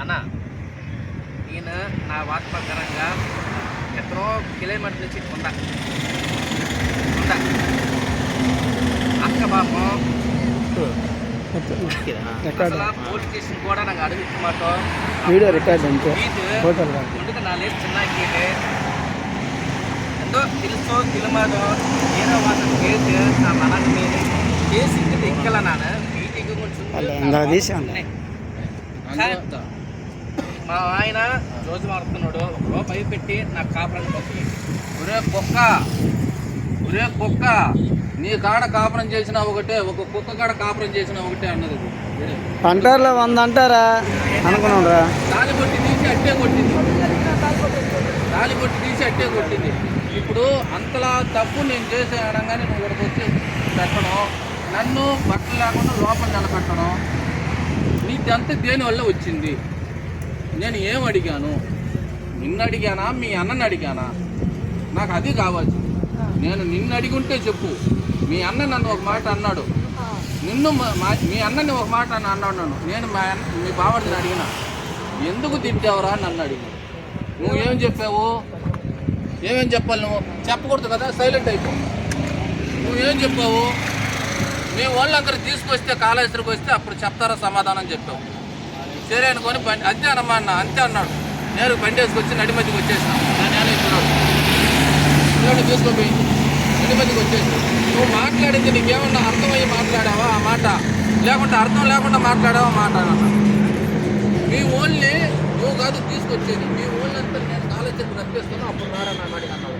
అన్న నేను నా వాక్ ప్రకారంగా ఎక్కడో కిలోమీటర్ నుంచి కొండ. కొండ. అక్క పాపం పోలీస్ స్టేషన్ కూడా నాకు అడుగు మాట. వీడియో రికార్డ్ కాదు. ముందుకు నా లేచి చిన్నకి ఎంతో తెలుసో తెలియదో ఏదో వాళ్ళ కేసు నా మనకు మీద. కేసు ఇంటికి ఎక్కల నాన్న. వీటికి. కొంచెం మా ఆయన రోజు మారుతున్నాడు. ఒక రూపాయి పెట్టి నాకు వస్తుంది ఒరే కుక్క ఒరే కుక్క నీ కాడ కాపురం చేసిన ఒకటే ఒక కుక్క కాడ కాపురం చేసిన ఒకటే అన్నది. అంటారులే వంద అంటారా? అనుకున్నారా తాలి కొట్టి తీసి అట్టే కొట్టింది. తాలి కొట్టి తీసి అట్టే కొట్టింది. ఇప్పుడు అంతలా తప్పు నేను చేసే అనగానే నువ్వు ఇక్కడికి వచ్చి పెట్టడం నన్ను బట్టలు లేకుండా లోపల నిలబెట్టడం నీదంతా దేనివల్ల వచ్చింది? నేను ఏం అడిగాను? నిన్ను అడిగానా? మీ అన్నని అడిగానా? నాకు అది కావచ్చు నేను నిన్ను అడిగి ఉంటే చెప్పు. మీ అన్న నన్ను ఒక మాట అన్నాడు. నిన్ను మా- మా- మీ అన్నని ఒక మాట అని అన్నాడు నేను మా అన్న మీ బావడిని అడిగిన. ఎందుకు తింటావురా అని నన్ను అడిగిన నువ్వేం చెప్పావు? ఏమేం చెప్పాలి నువ్వు? చెప్పకూడదు కదా? సైలెంట్ అయిపో. నువ్వేం చెప్పావు? మీ వాళ్ళందరూ తీసుకొస్తే కాళేశ్వరికి వస్తే అప్పుడు చెప్తారా సమాధానం చెప్పావు. సరే అనుకొని బండి అంతే అనమా అన్న అంతే అన్నాడు. నేను బండి వేసుకొచ్చి నడి మధ్యకి వచ్చేసిన. నేను ఇస్తున్నాడు తీసుకోపోయి నడి మధ్యకి వచ్చేసి నువ్వు మాట్లాడింది నీకేమన్నా అర్థమయ్యి మాట్లాడావా ఆ మాట? లేకుంటే అర్థం లేకుండా మాట్లాడావా మాట అన్న? మీ ఓన్లీ నువ్వు కాదు తీసుకొచ్చేది. మీ ఓన్లంతా నేను కాలేజీకి రప్పేస్తాను అప్పుడు రాడా నా మాడికి అన్నావు.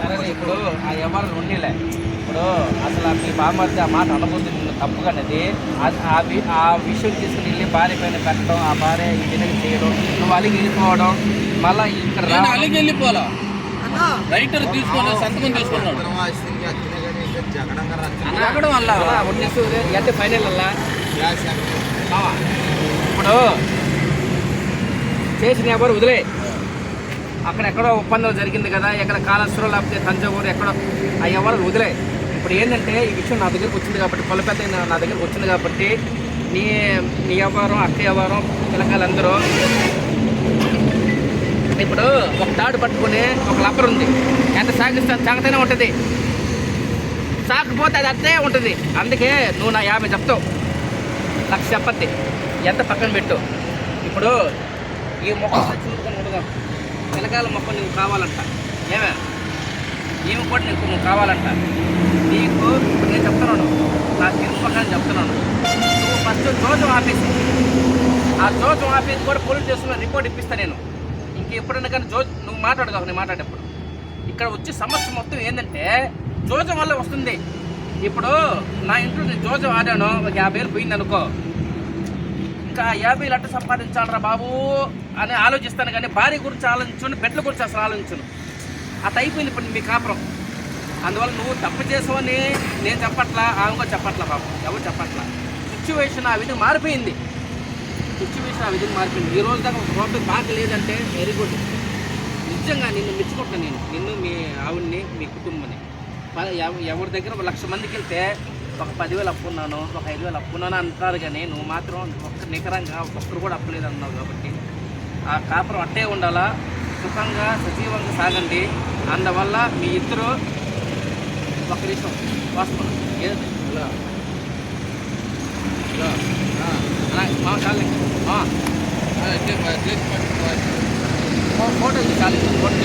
సరే ఇప్పుడు ఆ ఎవరు ఉండేలే. ఇప్పుడు అసలు మీ బామ్మర్ది ఆ మాట అనుకుంది నిన్ను తప్పుగానేది ఆ- విషయం తీసుకుని వెళ్ళి భార్య పైన పెట్టడం ఆ భార్య ఈ విధంగా చేయడం నువ్వు అలిగి వెళ్ళిపోవడం మళ్ళీ ఇక్కడ. అలిగి వెళ్ళిపోలా రైటర్ తీసుకున్నా సంతకం తీసుకున్నాడు వల్ల అంటే ఫైనల్ బావా, ఇప్పుడు చేసిన ఎవరు వదిలే. అక్కడ ఎక్కడో ఒప్పందం జరిగింది కదా ఎక్కడ కాళేశ్వరం లేకపోతే తంజావూరు ఎక్కడో ఆ ఎవరు వదిలే. ఇప్పుడు ఏంటంటే ఈ విషయం నా దగ్గరకు వచ్చింది కాబట్టి పొలపెద్ద నా దగ్గరకు వచ్చింది కాబట్టి నీ నీ వ్యవహారం అక్క వ్యవహారం పిల్లకాయలందరూ ఇప్పుడు ఒక తాడు పట్టుకుని ఒక లబ్బర్ ఉంది. ఎంత సాగిస్తా సాగుతూనే ఉంటుంది. సాగకపోతే అది అట్టే ఉంటుంది. అందుకే నువ్వు నా యాభై చెప్తావు. లక్ష చెప్పద్ది. ఎంత పక్కన పెట్టు. ఇప్పుడు ఈ మొక్క చూసుకొని మొక్కలు మొక్క నీకు కావాలంట. ఏమే? ఈమె కూడా నీకు నువ్వు కావాలంట. నీకు ఇప్పుడు నేను చెప్తున్నాను. నా తెలుసు చెప్తున్నాను. నువ్వు ఫస్ట్ జోజం ఆపేసి ఆ జోజం ఆపేసి కూడా పోలీస్ స్టేషన్లో రిపోర్ట్ ఇప్పిస్తా నేను. ఇంక ఎప్పుడైనా కానీ జో నువ్వు మాట్లాడదావు నేను మాట్లాడేప్పుడు ఇక్కడ వచ్చే సమస్య మొత్తం ఏంటంటే జోజం వల్ల వస్తుంది. ఇప్పుడు నా ఇంట్లో నేను జోజం ఆడాను ఒక యాభై వేలు పోయింది అనుకో ఇంకా యాభై వేలు సంపాదించాలరా బాబు అని ఆలోచిస్తాను కానీ భార్య గురించి ఆలోచించును బిడ్డల గురించి అసలు ఆలోచించను అట్ అయిపోయింది ఇప్పుడు మీ కాపురం. అందువల్ల నువ్వు తప్పు చేసావని నేను చెప్పట్లా ఆమె కూడా చెప్పట్లా బాబు ఎవరు చెప్పట్లా. సిచ్యువేషన్ ఆ విధంగా మారిపోయింది. సిచ్యువేషన్ ఆ విధంగా మారిపోయింది. ఈ రోజు దాకా ఒక రూపాయి బాగా లేదంటే వెరీ గుడ్ నిజంగా నిన్ను మెచ్చుకుంటాను నేను. నిన్ను మీ ఆవిడ్ని మీ కుటుంబాన్ని. ఎవ- ఎవరి దగ్గర ఒక లక్ష మందికి వెళ్తే ఒక పదివేలు అప్పున్నాను ఒక ఐదు వేలు అప్పున్నాను అంటారు కానీ నువ్వు మాత్రం ఒక్క నికరంగా ఒక్కరు కూడా అప్పులేదు అన్నావు కాబట్టి ఆ కాపురం అట్టే ఉండాలా? సుఖంగా సజీవంగా సాగండి. అందువల్ల మీ ఇద్దరు ఒక నిమిషం అలా మా చాలే. Photo photo